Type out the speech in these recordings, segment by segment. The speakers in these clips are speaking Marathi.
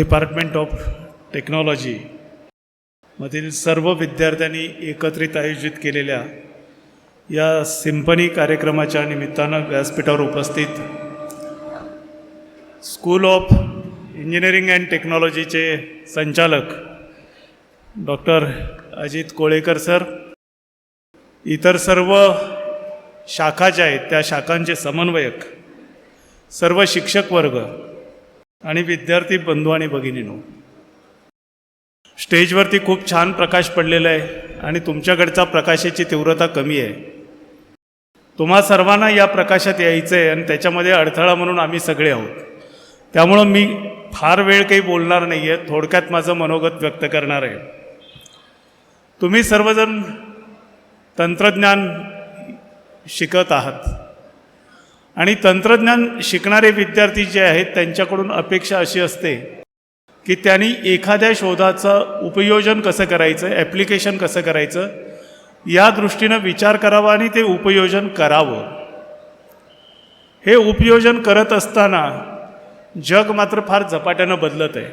डिपार्टमेंट ऑफ टेक्नॉलॉजी मधील सर्व विद्यार्थ्यांनी एकत्रित आयोजित केलेल्या या सिम्फनी कार्यक्रमाच्या निमित्तानं व्यासपीठावर उपस्थित स्कूल ऑफ इंजिनिअरिंग अँड टेक्नॉलॉजीचे संचालक डॉक्टर अजित कोळेकर सर इतर सर्व शाखा ज्या आहेत त्या शाखांचे समन्वयक सर्व शिक्षक वर्ग आणि विद्यार्थी बंधू आणि भगिनीनो स्टेजवरती खूप छान प्रकाश पडलेला आहे आणि तुमच्याकडचा प्रकाशाची तीव्रता कमी आहे. तुम्हा सर्वांना या प्रकाशात यायचं आहे आणि त्याच्यामध्ये अडथळा म्हणून आम्ही सगळे आहोत. त्यामुळं मी फार वेळ काही बोलणार नाही आहे थोडक्यात माझं मनोगत व्यक्त करणार आहे. तुम्ही सर्वजण तंत्रज्ञान शिकत आहात. आणि तंत्रज्ञान शिकणारे विद्यार्थी जे आहेत त्यांच्याकडून अपेक्षा अशी असते की त्यांनी एखाद्या शोधाचं उपयोजन कसं करायचं ॲप्लिकेशन कसं करायचं या दृष्टीनं विचार करावा आणि ते उपयोजन करावं. हे उपयोजन करत असताना जग मात्र फार झपाट्यानं बदलत आहे.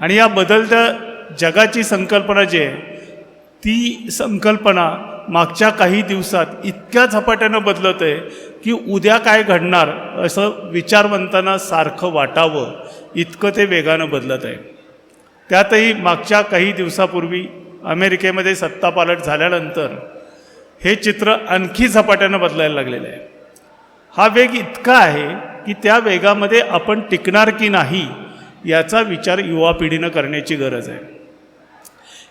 आणि या बदलत्या जगाची संकल्पना जी आहे ती संकल्पना मागच्या काही दिवसात इतक्या झपाट्यानं बदलत आहे की उद्या काय घडणार असं विचारवंतांना सारखं वाटावं इतकं ते वेगानं बदलत आहे. त्यातही मागच्या काही दिवसापूर्वी अमेरिकेमध्ये सत्तापालट झाल्यानंतर हे चित्र आणखी झपाट्यानं बदलायला लागलेलं आहे. हा वेग इतका आहे की त्या वेगामध्ये आपण टिकणार की नाही याचा विचार युवा पिढीनं करण्याची गरज आहे.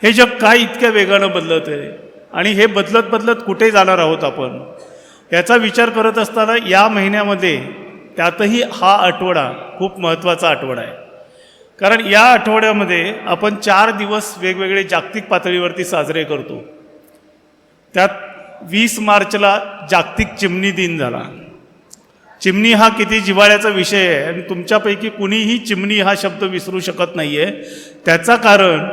हे जग काय इतक्या वेगानं बदलत आहे आणि हे बदलत बदलत कुठे जाणार आहोत आपण? याचा विचार करत असताना या महिन्यामध्ये त्यातही हा आठवडा खूप महत्त्वाचा आठवडा आहे. कारण या आठवड्यामध्ये आपण चार दिवस वेगवेगळे जागतिक पातळीवरती साजरे करतो. त्यात वीस मार्चला जागतिक चिमणी दिन झाला. चिमणी हा किती जिव्हाळ्याचा विषय आहे आणि तुमच्यापैकी कुणीही चिमणी हा शब्द विसरू शकत नाही आहे त्याचा कारण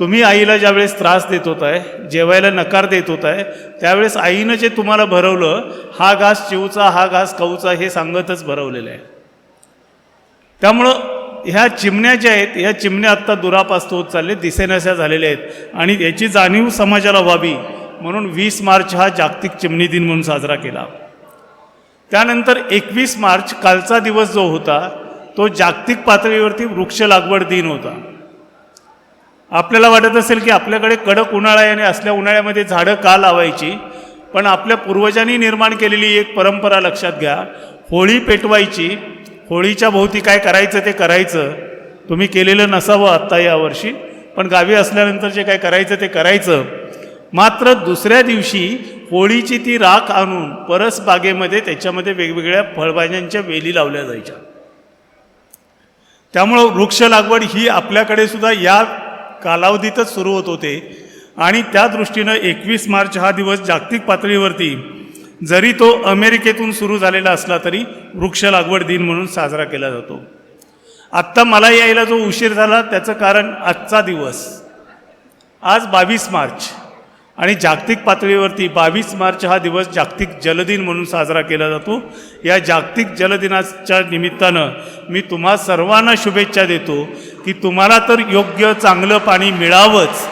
तुम्ही आईला ज्यावेळेस त्रास देत होत आहे जेवायला नकार देत होताय त्यावेळेस आईनं जे तुम्हाला भरवलं हा घास चिवचा हा घास कऊचा हे सांगतच भरवलेलं आहे. त्यामुळं ह्या चिमण्या ज्या आहेत ह्या चिमण्या आत्ता दुरापास्त होत चालले दिसेनाशा झालेल्या आहेत. आणि याची जाणीव समाजाला व्हावी म्हणून वीस मार्च हा जागतिक चिमणी दिन म्हणून साजरा केला. त्यानंतर एकवीस मार्च कालचा दिवस जो होता तो जागतिक पातळीवरती वृक्ष लागवड दिन होता. आपल्याला वाटत असेल की आपल्याकडे कडक उन्हाळा आहे आणि असल्या उन्हाळ्यामध्ये झाडं का लावायची? पण आपल्या पूर्वजांनी निर्माण केलेली एक परंपरा लक्षात घ्या. होळी पेटवायची. होळीच्या भोवती काय करायचं ते करायचं. तुम्ही केलेलं नसावं आत्ता यावर्षी पण गावी असल्यानंतर जे काय करायचं ते करायचं. मात्र दुसऱ्या दिवशी होळीची ती राख आणून परस बागेमध्ये त्याच्यामध्ये वेगवेगळ्या फळभाज्यांच्या वेली लावल्या जायच्या. त्यामुळं वृक्ष लागवड ही आपल्याकडे सुद्धा या कालावधीतच सुरू होत होते. आणि त्या दृष्टीनं एकवीस मार्च हा दिवस जागतिक पातळीवरती जरी तो अमेरिकेतून सुरू झालेला असला तरी वृक्ष लागवड दिन म्हणून साजरा केला जातो. आत्ता मला यायला जो उशीर झाला त्याचं कारण आजचा दिवस. आज बावीस मार्च आणि जागतिक पातळीवरती बावीस मार्च हा दिवस जागतिक जलदिन म्हणून साजरा केला जातो. या जागतिक जलदिनाच्या निमित्तानं मी तुम्हा सर्वांना शुभेच्छा देतो. की तुम्हाला तर योग्य चांगलं पाणी मिळावंच.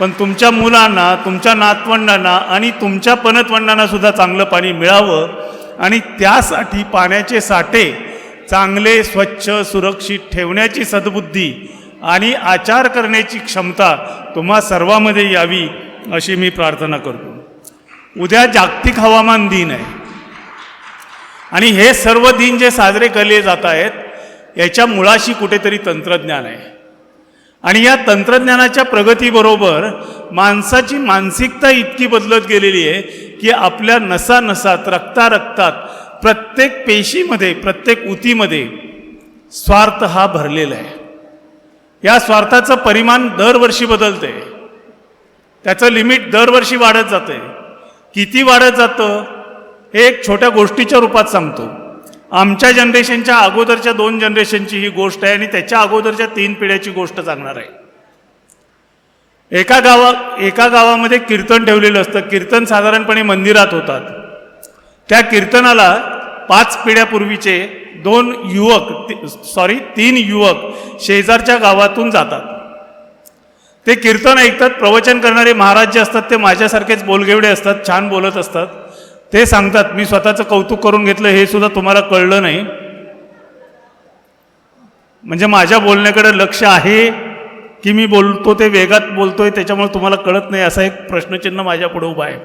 पण तुमच्या मुलांना तुमच्या नातवंडांना आणि तुमच्या पनतवंडांना सुद्धा चांगलं पाणी मिळावं आणि त्यासाठी पाण्याचे साठे चांगले स्वच्छ सुरक्षित ठेवण्याची सद्बुद्धी आणि आचार करण्याची क्षमता तुम्हा सर्वामध्ये यावी अशी मी प्रार्थना करतो. उद्या जागतिक हवामान दिन आहे. आणि हे सर्व दिन जे साजरे केले जात आहेत याच्या मुळाशी कुठेतरी तंत्रज्ञान आहे. आणि या तंत्रज्ञानाच्या प्रगतीबरोबर माणसाची मानसिकता इतकी बदलत गेलेली आहे की आपल्या नसानसात रक्ता रक्तात प्रत्येक पेशीमध्ये प्रत्येक उतीमध्ये स्वार्थ हा भरलेला आहे. या स्वार्थाचं परिमाण दरवर्षी बदलते त्याचं लिमिट दरवर्षी वाढत जाते किती वाढत जातं हे एक छोट्या गोष्टीच्या रूपात सांगतो. आमच्या जनरेशनच्या अगोदरच्या दोन जनरेशनची ही गोष्ट आहे आणि त्याच्या अगोदरच्या तीन पिढ्याची गोष्ट सांगणार आहे. एका गावा एका गावामध्ये कीर्तन ठेवलेलं असतं. कीर्तन साधारणपणे मंदिरात होतात. त्या कीर्तनाला पाच पिढ्यापूर्वीचे दोन युवक सॉरी तीन युवक शेजारच्या गावातून जातात. ते कीर्तन ऐकतात प्रवचन करणारे महाराज जे असतात ते माझ्यासारखेच बोलगेवडे असतात छान बोलत असतात. ते सांगतात मी स्वतःचं कौतुक करून घेतलं हे सुद्धा तुम्हाला कळलं नाही. म्हणजे माझ्या बोलण्याकडे लक्ष आहे की मी बोलतो ते वेगात बोलतोय त्याच्यामुळे तुम्हाला कळत नाही असा एक प्रश्नचिन्ह माझ्या पुढे उभा आहे.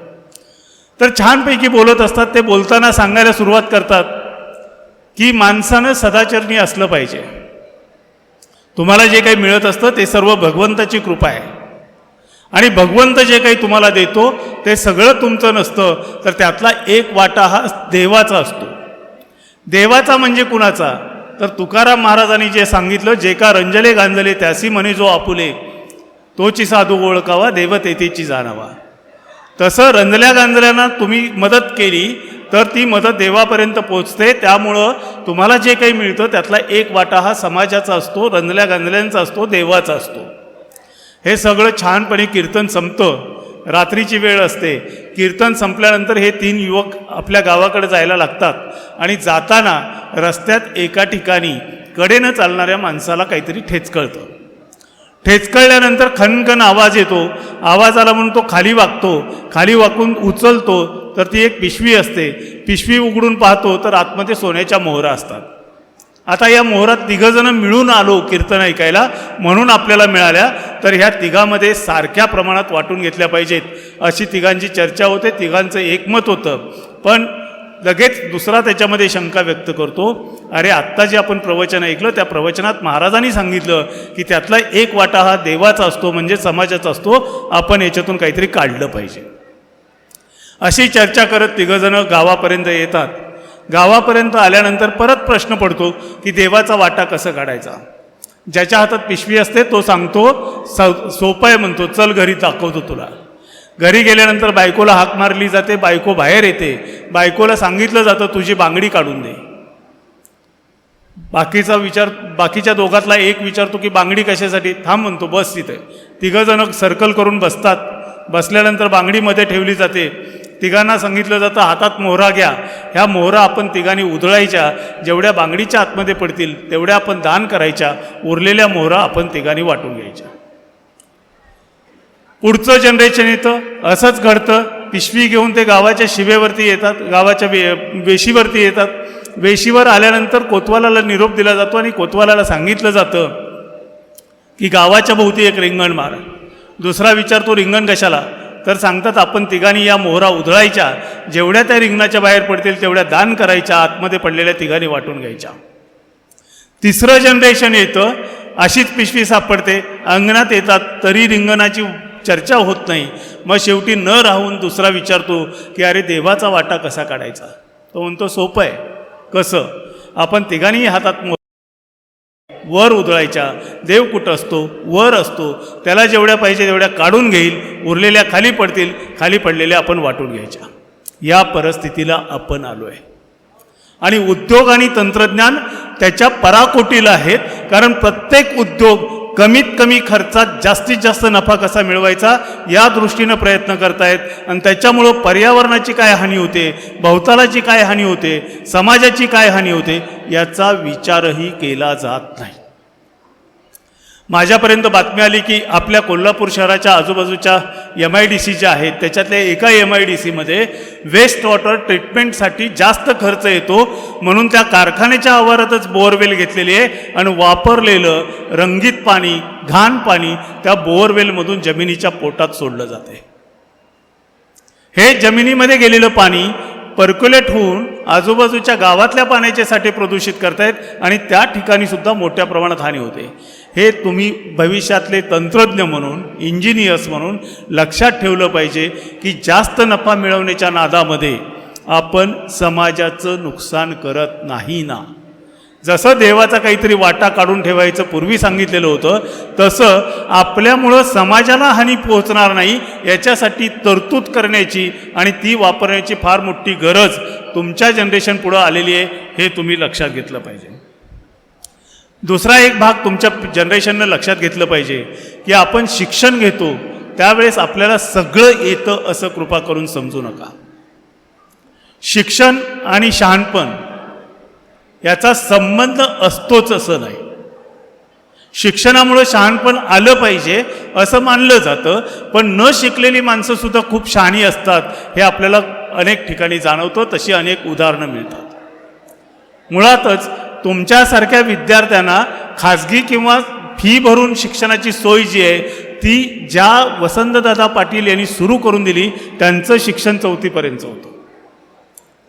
तर छानपैकी बोलत असतात ते बोलताना सांगायला सुरुवात करतात की माणसानं सदाचरणी असलं पाहिजे. तुम्हाला जे काही मिळत असतं ते सर्व भगवंताची कृपा आहे. आणि भगवंत जे काही तुम्हाला देतो ते सगळं तुमचं नसतं तर त्यातला एक वाटा हा देवाचा असतो. देवाचा म्हणजे कुणाचा? तर तुकाराम महाराजांनी जे सांगितलं जे का रंजले गांजले त्यासी म्हणे जो आपुले तोची साधू ओळखावा देवतेची जाणावा. तसं रंजल्या गांजल्यांना तुम्ही मदत केली तर ती मदत देवापर्यंत पोचते. त्यामुळं तुम्हाला जे काही मिळतं त्यातला एक वाटा हा समाजाचा असतो रंजल्या गांजल्यांचा असतो देवाचा असतो. हे सगळं छानपणे कीर्तन संपतं. रात्रीची वेळ असते. कीर्तन संपल्यानंतर हे तीन युवक आपल्या गावाकडे जायला लागतात आणि जाताना रस्त्यात एका ठिकाणी कडेनं चालणाऱ्या माणसाला काहीतरी ठेचकळतं ठेचकळल्यानंतर खनखन आवाज येतो. आवाज आला म्हणून तो खाली वागतो खाली वाकून उचलतो तर ती एक पिशवी असते. पिशवी उघडून पाहतो तर आतमध्ये सोन्याच्या मोहरा असतात. आता या मोहरात तिघंजणं मिळून आलो कीर्तन ऐकायला म्हणून आपल्याला मिळाल्या. तर ह्या तिघामध्ये सारख्या प्रमाणात वाटून घेतल्या पाहिजेत. अशी तिघांची चर्चा होते तिघांचं एकमत होतं. पण लगेच दुसरा त्याच्यामध्ये शंका व्यक्त करतो अरे आत्ता जे आपण प्रवचन ऐकलं त्या प्रवचनात महाराजांनी सांगितलं की त्यातला एक वाटा हा देवाचा असतो म्हणजे समाजाचा असतो. आपण याच्यातून काहीतरी काढलं पाहिजे. अशी चर्चा करत तिघंजणं गावापर्यंत येतात. गावापर्यंत आल्यानंतर परत प्रश्न पडतो की देवाचा वाटा कसं काढायचा? ज्याच्या हातात पिशवी असते तो सांगतो स सोपं आहे म्हणतो चल घरी दाखवतो तुला. घरी गेल्यानंतर बायकोला हाक मारली जाते बायको बाहेर येते. बायकोला सांगितलं जातं तुझी बांगडी काढून दे. बाकीचा विचार बाकीच्या दोघातला एक विचारतो की बांगडी कशासाठी? थांब म्हणतो बस तिथे तिघंजणं सर्कल करून बसतात. बसल्यानंतर बांगडीमध्ये ठेवली जाते. तिघांना सांगितलं जातं हातात मोहरा घ्या. ह्या मोहरा आपण तिघांनी उधळायच्या. जेवढ्या बांगडीच्या आतमध्ये पडतील तेवढ्या आपण दान करायच्या. उरलेल्या मोहरा आपण तिघांनी वाटून घ्यायच्या. पुढचं जनरेशन येतं. असंच घडतं. पिशवी घेऊन ते गावाच्या शिवेवरती येतात गावाच्या वे वेशीवरती येतात. वेशीवर आल्यानंतर कोतवालाला निरोप दिला जातो आणि कोतवालाला सांगितलं जातं की गावाच्या भोवती एक रिंगण मारा. दुसरा विचारतो रिंगण कशाला? तर सांगतात आपण तिघांनी या मोहरा उधळायच्या. जेवढ्या त्या रिंगणाच्या बाहेर पडतील तेवढ्या दान करायच्या. आतमध्ये पडलेल्या तिघांनी वाटून घ्यायच्या. तिसरं जनरेशन येतं. अशीच पिशवी सापडते. अंगणात येतात. तरी रिंगणाची चर्चा होत नाही. मग शेवटी न राहून दुसरा विचारतो की अरे देवाचा वाटा कसा काढायचा? तो म्हणतो सोपं आहे. कसं? आपण तिघांनी हातात मो वर उधळायच्या. देव कुठं असतो? वर असतो. त्याला जेवढ्या पाहिजे तेवढ्या काढून घेईल. उरलेल्या खाली पडतील. खाली पडलेल्या आपण वाटून घ्यायच्या. या परिस्थितीला आपण आलो आहे आणि उद्योग आणि तंत्रज्ञान त्याच्या पराकोटीला आहेत. कारण प्रत्येक उद्योग कमीत कमी खर्चात जास्तीत जास्त नफा कसा मिळवायचा? या दृष्टीनं प्रयत्न करतायत. आणि त्याच्यामुळं पर्यावरणाची काय हानी होते? भवतालाची काय हानी होते? समाजाची काय हानी होते? याचा विचारही केला जात नाही. माझ्यापर्यंत बातमी आली की आपल्या कोल्हापूर शहराच्या आजूबाजूच्या एम आय डी सी ज्या आहेत त्याच्यातल्या एका एम आय डी सीमध्ये वेस्ट वॉटर ट्रीटमेंटसाठी जास्त खर्च येतो म्हणून त्या कारखान्याच्या आवारातच बोअरवेल घेतलेली आहे आणि वापरलेलं रंगीत पाणी घाण पाणी त्या बोअरवेलमधून जमिनीच्या पोटात सोडलं जाते. हे जमिनीमध्ये गेलेलं पाणी पर्क्युलेट होऊन आजूबाजूच्या गावातल्या पाण्याचे साठे प्रदूषित करतायत आणि त्या ठिकाणी सुद्धा मोठ्या प्रमाणात हानी होते. हे तुम्ही भविष्यातले तंत्रज्ञ म्हणून इंजिनियर्स म्हणून लक्षात ठेवलं पाहिजे की जास्त नफा मिळवण्याच्या नादामध्ये आपण समाजाचं नुकसान करत नाही ना. जसं देवाचा काहीतरी वाटा काढून ठेवायचं पूर्वी सांगितलेलं होतं तसं आपल्यामुळं समाजाला हानी पोहोचणार नाही याच्यासाठी तरतूद करण्याची आणि ती वापरण्याची फार मोठी गरज तुमच्या जनरेशन पुढं आलेली आहे हे तुम्ही लक्षात घेतलं पाहिजे. दुसरा एक भाग तुमच्या जनरेशननं लक्षात घेतलं पाहिजे की आपण शिक्षण घेतो त्यावेळेस आपल्याला सगळं येतं असं कृपा करून समजू नका. शिक्षण आणि शहाणपण याचा संबंध असतोच असं नाही. शिक्षणामुळे शहाणपण आलं पाहिजे असं मानलं जातं पण न शिकलेली माणसं सुद्धा खूप शहाणी असतात हे आपल्याला अनेक ठिकाणी जाणवतो तशी अनेक उदाहरणं मिळतात. मुळातच तुमच्यासारख्या विद्यार्थ्यांना खाजगी किंवा फी भरून शिक्षणाची सोय जी आहे ती ज्या वसंतदादा पाटील यांनी सुरू करून दिली त्यांचं शिक्षण चौथीपर्यंत होतं.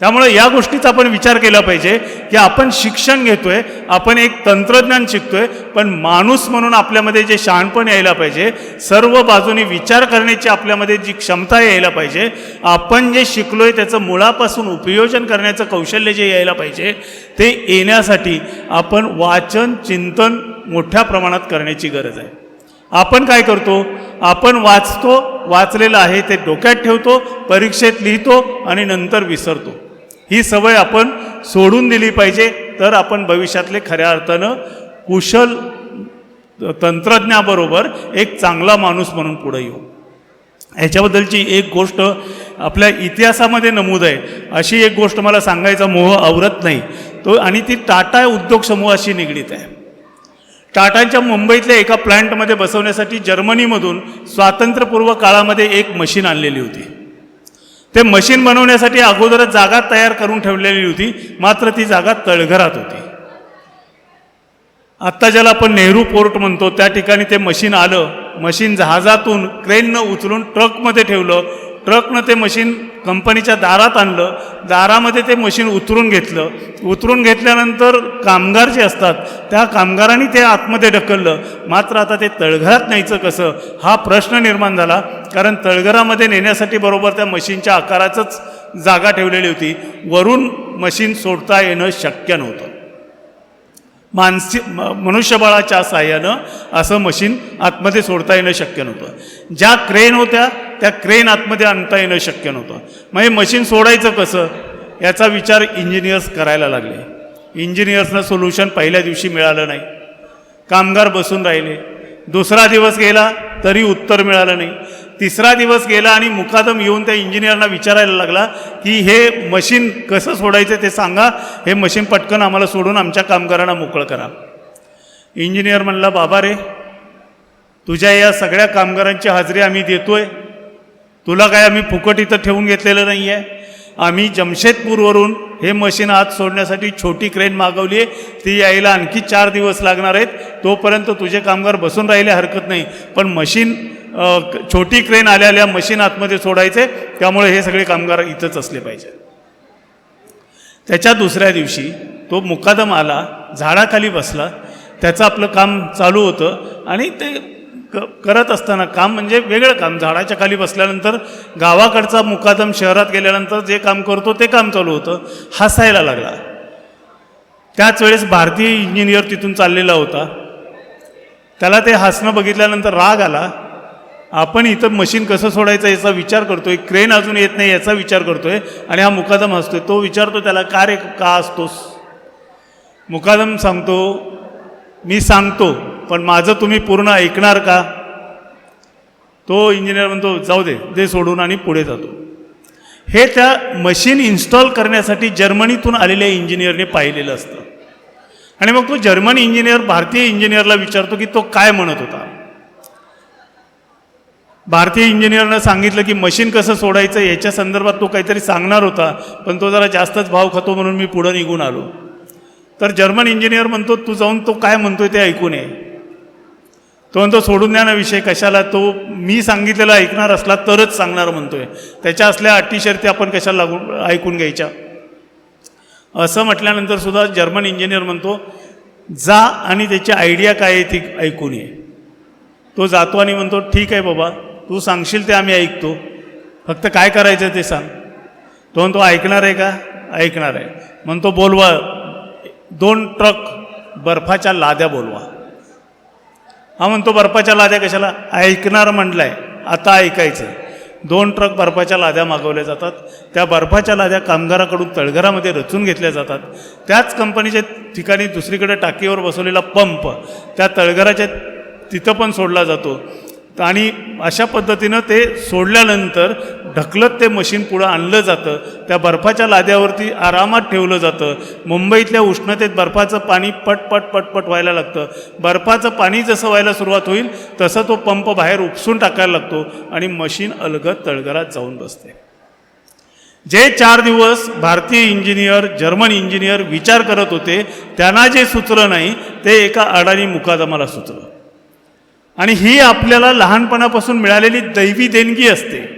त्यामुळे या गोष्टीचा आपण विचार केला पाहिजे की आपण शिक्षण घेतोय आपण एक तंत्रज्ञान शिकतोय पण माणूस म्हणून आपल्यामध्ये जे शहाणपण यायला पाहिजे सर्व बाजूनी विचार करण्याची आपल्यामध्ये जी क्षमता यायला पाहिजे आपण जे शिकलोय त्याचं मुळापासून उपयोजन करण्याचं कौशल्य जे यायला पाहिजे ते येण्यासाठी आपण वाचन चिंतन मोठ्या प्रमाणात करण्याची गरज आहे. आपण काय करतो? आपण वाचतो वाचलेलं आहे ते डोक्यात ठेवतो परीक्षेत लिहितो आणि नंतर विसरतो. ही सवय आपण सोडून दिली पाहिजे तर आपण भविष्यातले खऱ्या अर्थानं कुशल तंत्रज्ञाबरोबर एक चांगला माणूस म्हणून पुढे येऊ. ह्याच्याबद्दलची एक गोष्ट आपल्या इतिहासामध्ये नमूद आहे. अशी एक गोष्ट मला सांगायचा मोह आवरत नाही. तो आणि ती टाटा उद्योग समूहाशी निगडीत आहे. टाटांच्या मुंबईतल्या एका प्लॅन्टमध्ये बसवण्यासाठी जर्मनीमधून स्वातंत्र्यपूर्व काळामध्ये एक मशीन आणलेली होती. ते मशीन बनवण्यासाठी अगोदरच जागा तयार करून ठेवलेली होती मात्र ती जागा तळघरात होती. आत्ता ज्याला आपण नेहरू पोर्ट म्हणतो त्या ठिकाणी ते मशीन आलं मशीन जहाजातून क्रेननं उचलून ट्रकमध्ये ठेवलं ट्रकनं ते मशीन कंपनीच्या दारात आणलं. दारामध्ये ते मशीन उतरून घेतलं. उतरून घेतल्यानंतर कामगार जे असतात त्या कामगारांनी ते आतमध्ये ढकललं. मात्र आता ते तळघरात न्यायचं कसं? हा प्रश्न निर्माण झाला. कारण तळघरामध्ये नेण्यासाठी बरोबर त्या मशीनच्या आकाराचंच जागा ठेवलेली होती. वरून मशीन सोडता येणं शक्य नव्हतं. मानसी म- मनुष्यबळाच्या साह्यानं असं मशीन आतमध्ये सोडता येणं शक्य नव्हतं. ज्या क्रेन होत्या त्या क्रेन आतमध्ये आणता येणं शक्य नव्हतं. मग हे मशीन सोडायचं कसं? याचा विचार इंजिनियर्स करायला लागले. इंजिनियर्सनं सोल्युशन पहिल्या दिवशी मिळालं नाही. कामगार बसून राहिले. दुसरा दिवस गेला तरी उत्तर मिळालं नाही. तिसरा दिवस गेला आणि मुकादम येऊन त्या इंजिनियरना विचारायला लागला की हे मशीन कसं सोडायचं ते सांगा. हे मशीन पटकन आम्हाला सोडून आमच्या कामगारांना मोकळं करा. इंजिनियर म्हणला बाबा रे तुझ्या या सगळ्या कामगारांची हाजरी आम्ही देतोय. तुला काय आम्ही फुकट इथं ठेवून घेतलेलं नाही आहे आम्ही जमशेदपूरवरून हे मशीन आत सोडण्यासाठी छोटी क्रेन मागवली आहे ती यायला आणखी चार दिवस लागणार आहेत. तोपर्यंत तुझे कामगार बसून राहिले हरकत नाही. पण मशीन छोटी क्रेन आल्या आल्या मशीन आतमध्ये सोडायचे त्यामुळे हे सगळे कामगार इथंच असले पाहिजे. त्याच्या दुसऱ्या दिवशी तो मुकादम आला झाडाखाली बसला त्याचं आपलं काम चालू होतं आणि ते क करत असताना काम म्हणजे वेगळं काम. झाडाच्या खाली बसल्यानंतर गावाकडचा मुकादम शहरात गेल्यानंतर जे काम करतो ते काम चालू होतं. हसायला लागला. त्याच वेळेस भारतीय इंजिनियर तिथून चाललेला होता. त्याला ते हसणं बघितल्यानंतर राग आला. आपण इथं मशीन कसं सोडायचं याचा विचार करतोय क्रेन अजून येत नाही याचा विचार करतोय आणि हा मुकादम हसतोय तो विचारतो त्याला का रे का असतोस? मुकादम सांगतो मी सांगतो पण माझं तुम्ही पूर्ण ऐकणार का? तो इंजिनियर म्हणतो जाऊ दे दे सोडून आणि पुढे जातो. हे त्या मशीन इन्स्टॉल करण्यासाठी जर्मनीतून आलेल्या इंजिनियरने पाहिलेलं असतं. आणि मग तो जर्मन इंजिनियर भारतीय इंजिनियरला विचारतो की तो काय म्हणत होता? भारतीय इंजिनियरनं सांगितलं की मशीन कसं सोडायचं याच्या संदर्भात तो काहीतरी सांगणार होता पण तो जरा जास्तच भाव खातो म्हणून मी पुढं निघून आलो. तर जर्मन इंजिनियर म्हणतो तू जाऊन तो काय म्हणतोय ते ऐकून नये. तो म्हणतो सोडून द्या ना विषय कशाला? तो मी सांगितलेला ऐकणार असला तरच सांगणार म्हणतोय. त्याच्या असल्या अटी शर्ती आपण कशाला लागून ऐकून घ्यायच्या? असं म्हटल्यानंतर सुद्धा जर्मन इंजिनियर म्हणतो जा आणि त्याची आयडिया काय आहे ती ऐकून ये तो जातो आणि म्हणतो ठीक आहे बाबा. तू सांगशील ते आम्ही ऐकतो. फक्त काय करायचं ते सांग. तो म्हणतो ऐकणार आहे का? ऐकणार आहे. म्हणतो बोलवा. दोन ट्रक बर्फाच्या लाद्या बोलवा. हा म्हणतो बर्फाच्या लाद्या कशाला? ऐकणार म्हटलंय. आता ऐकायचं दोन ट्रक बर्फाच्या लाद्या मागवल्या जातात. त्या बर्फाच्या लाद्या कामगाराकडून तळघरामध्ये रचून घेतल्या जातात. त्याच कंपनीच्या ठिकाणी दुसरीकडे टाकीवर बसवलेला पंप त्या तळघराच्या तिथं पण सोडला जातो. आणि अशा पद्धतीनं ते सोडल्यानंतर ढकलत ते मशीन पुढं आणलं जातं. त्या बर्फाच्या लाद्यावरती आरामात ठेवलं जातं. मुंबईतल्या उष्णतेत बर्फाचं पाणी पटपट पटपट व्हायला लागतं. बर्फाचं पाणी जसं व्हायला सुरुवात होईल तसं तो पंप बाहेर उपसून टाकायला लागतो आणि मशीन अलगत तळघरात जाऊन बसते. जे चार दिवस भारतीय इंजिनियर जर्मन इंजिनियर विचार करत होते त्यांना जे सुचलं नाही ते एका अडाणी मुकादमाला सुचलं. आणि ही आपल्याला लहानपणापासून मिळालेली दैवी देणगी असते.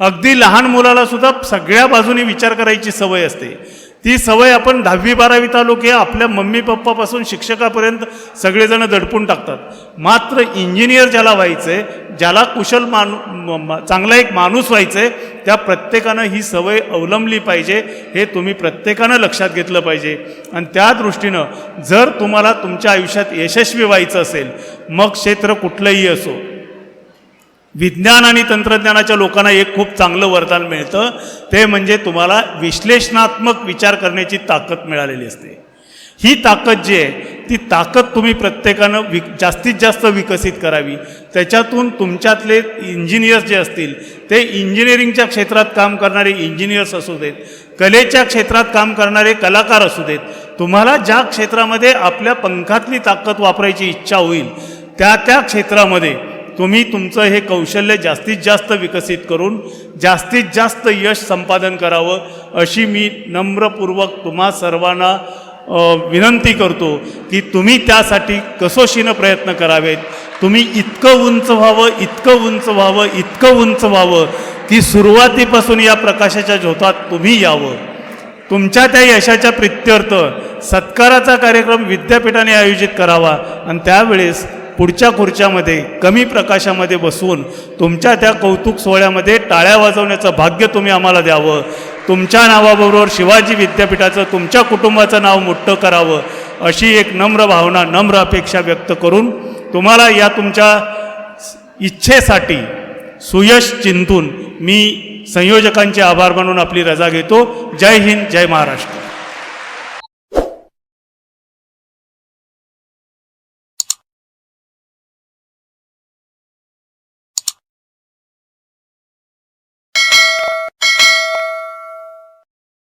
अगदी लहान मुलाला सुद्धा सगळ्या बाजूने विचार करायची सवय असते. ती सवय आपण दहावी बारावी तालुके आपल्या मम्मी पप्पापासून शिक्षकापर्यंत सगळेजण दडपून टाकतात. मात्र इंजिनियर ज्याला व्हायचं आहे ज्याला कुशल माणू म- चांगला एक माणूस व्हायचं आहे त्या प्रत्येकानं ही सवय अवलंबली पाहिजे हे तुम्ही प्रत्येकानं लक्षात घेतलं पाहिजे. आणि त्या दृष्टीनं जर तुम्हाला तुमच्या आयुष्यात यशस्वी व्हायचं असेल मग क्षेत्र कुठलंही असो विज्ञान आणि तंत्रज्ञानाच्या लोकांना एक खूप चांगलं वरदान मिळतं. ते म्हणजे तुम्हाला विश्लेषणात्मक विचार करण्याची ताकद मिळालेली असते. ही ताकद जी आहे ती ताकद तुम्ही प्रत्येकानं वि जास्तीत जास्त विकसित करावी. त्याच्यातून तुमच्यातले इंजिनियर्स जे असतील ते इंजिनिअरिंगच्या क्षेत्रात काम करणारे इंजिनियर्स असू देत कलेच्या क्षेत्रात काम करणारे कलाकार असू देत तुम्हाला ज्या क्षेत्रामध्ये आपल्या पंखातली ताकद वापरायची इच्छा होईल त्या त्या क्षेत्रामध्ये तुम्ही तुमचं हे कौशल्य जास्तीत जास्त विकसित करून जास्तीत जास्त यश संपादन करावं अशी मी नम्रपूर्वक तुम्हा सर्वांना विनंती करतो की तुम्ही त्यासाठी कसोशीनं प्रयत्न करावेत. तुम्ही इतकं उंच व्हावं इतकं उंच व्हावं इतकं उंच व्हावं की सुरुवातीपासून या प्रकाशाच्या झोतात तुम्ही यावं. तुमच्या त्या यशाच्या प्रित्यर्थ सत्काराचा कार्यक्रम विद्यापीठाने आयोजित करावा आणि त्यावेळेस पुढच्या खुर्च्यामध्ये कमी प्रकाशामध्ये बसून तुमच्या त्या कौतुक सोहळ्यामध्ये टाळ्या वाजवण्याचं भाग्य तुम्ही आम्हाला द्यावं. तुमच्या नावाबरोबर शिवाजी विद्यापीठाचं तुमच्या कुटुंबाचं नाव मोठं करावं अशी एक नम्र भावना नम्र अपेक्षा व्यक्त करून तुम्हाला या तुमच्या इच्छेसाठी सुयश चिंतून मी संयोजकांचे आभार मानून आपली रजा घेतो. जय हिंद जय महाराष्ट्र.